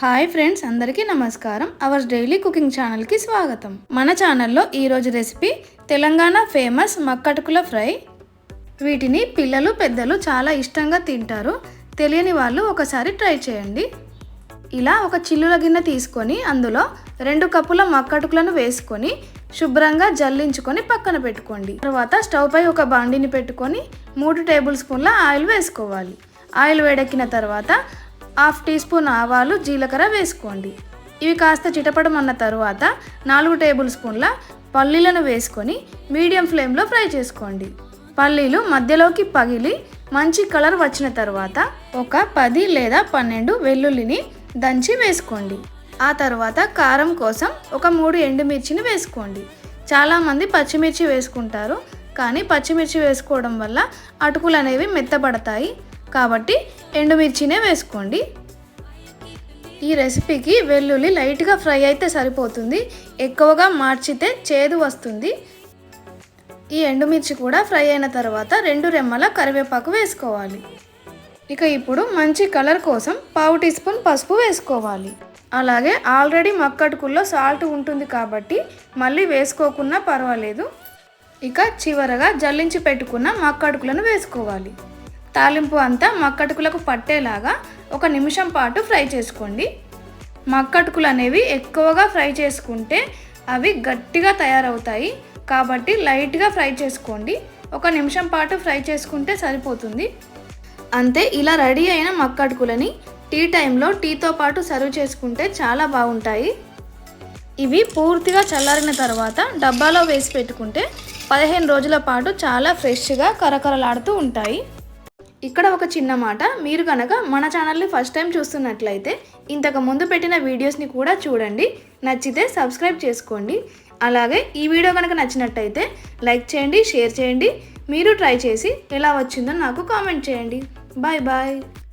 Hi friends అందరికీ నమస్కారం. Hours daily cooking ఛానల్కి స్వాగతం. మన ఛానల్లో ఈరోజు రెసిపీ తెలంగాణ ఫేమస్ మక్కటుకుల ఫ్రై. వీటిని పిల్లలు పెద్దలు చాలా ఇష్టంగా తింటారు. తెలియని వాళ్ళు ఒకసారి ట్రై చేయండి. ఇలా ఒక చిల్లుల గిన్నె తీసుకొని అందులో రెండు కప్పుల మక్కటుకులను వేసుకొని శుభ్రంగా జల్లించుకొని పక్కన పెట్టుకోండి. తర్వాత స్టవ్ పై ఒక బాండిని పెట్టుకొని మూడు టేబుల్ స్పూన్ల ఆయిల్ వేసుకోవాలి. ఆయిల్ వేడెక్కిన తర్వాత హాఫ్ టీ స్పూన్ ఆవాలు జీలకర్ర వేసుకోండి. ఇవి కాస్త చిటపడమన్న తర్వాత నాలుగు టేబుల్ స్పూన్ల పల్లీలను వేసుకొని మీడియం ఫ్లేమ్లో ఫ్రై చేసుకోండి. పల్లీలు మధ్యలోకి పగిలి మంచి కలర్ వచ్చిన తర్వాత ఒక పది లేదా పన్నెండు వెల్లుల్లిని దంచి వేసుకోండి. ఆ తర్వాత కారం కోసం ఒక మూడు ఎండుమిర్చిని వేసుకోండి. చాలామంది పచ్చిమిర్చి వేసుకుంటారు కానీ పచ్చిమిర్చి వేసుకోవడం వల్ల అటుకులు అనేవి మెత్తబడతాయి. కాబట్టి ఎండుమిర్చినే వేసుకోండి. ఈ రెసిపీకి వెల్లుల్లి లైట్గా ఫ్రై అయితే సరిపోతుంది. ఎక్కువగా మార్చితే చేదు వస్తుంది. ఈ ఎండుమిర్చి కూడా ఫ్రై అయిన తర్వాత రెండు రెమ్మల కరివేపాకు వేసుకోవాలి. ఇక ఇప్పుడు మంచి కలర్ కోసం పావు టీ స్పూన్ పసుపు వేసుకోవాలి. అలాగే ఆల్రెడీ మక్కటుకుల్లో సాల్ట్ ఉంటుంది కాబట్టి మళ్ళీ వేసుకోకున్నా పర్వాలేదు. ఇక చివరగా జల్లించి పెట్టుకున్న మక్కడుకులను వేసుకోవాలి. తాలింపు అంతా మక్కటుకులకు పట్టేలాగా ఒక నిమిషం పాటు ఫ్రై చేసుకోండి. మక్కటుకులు అనేవి ఎక్కువగా ఫ్రై చేసుకుంటే అవి గట్టిగా తయారవుతాయి. కాబట్టి లైట్గా ఫ్రై చేసుకోండి. ఒక నిమిషం పాటు ఫ్రై చేసుకుంటే సరిపోతుంది. అంతే ఇలా రెడీ అయిన మక్కటుకులని టీ టైంలో టీతో పాటు సర్వ్ చేసుకుంటే చాలా బాగుంటాయి. ఇవి పూర్తిగా చల్లారిన తర్వాత డబ్బాలో వేసి పెట్టుకుంటే పదిహేను రోజుల పాటు చాలా ఫ్రెష్గా కరకరలాడుతూ ఉంటాయి. ఇక్కడ ఒక చిన్న మాట. మీరు కనుక మన ఛానల్ని ఫస్ట్ టైం చూస్తున్నట్లయితే ఇంతకు ముందు పెట్టిన వీడియోస్ని కూడా చూడండి. నచ్చితే సబ్స్క్రైబ్ చేసుకోండి. అలాగే ఈ వీడియో కనుక నచ్చినట్టయితే లైక్ చేయండి షేర్ చేయండి. మీరు ట్రై చేసి ఎలా వచ్చిందో నాకు కామెంట్ చేయండి. Bye bye.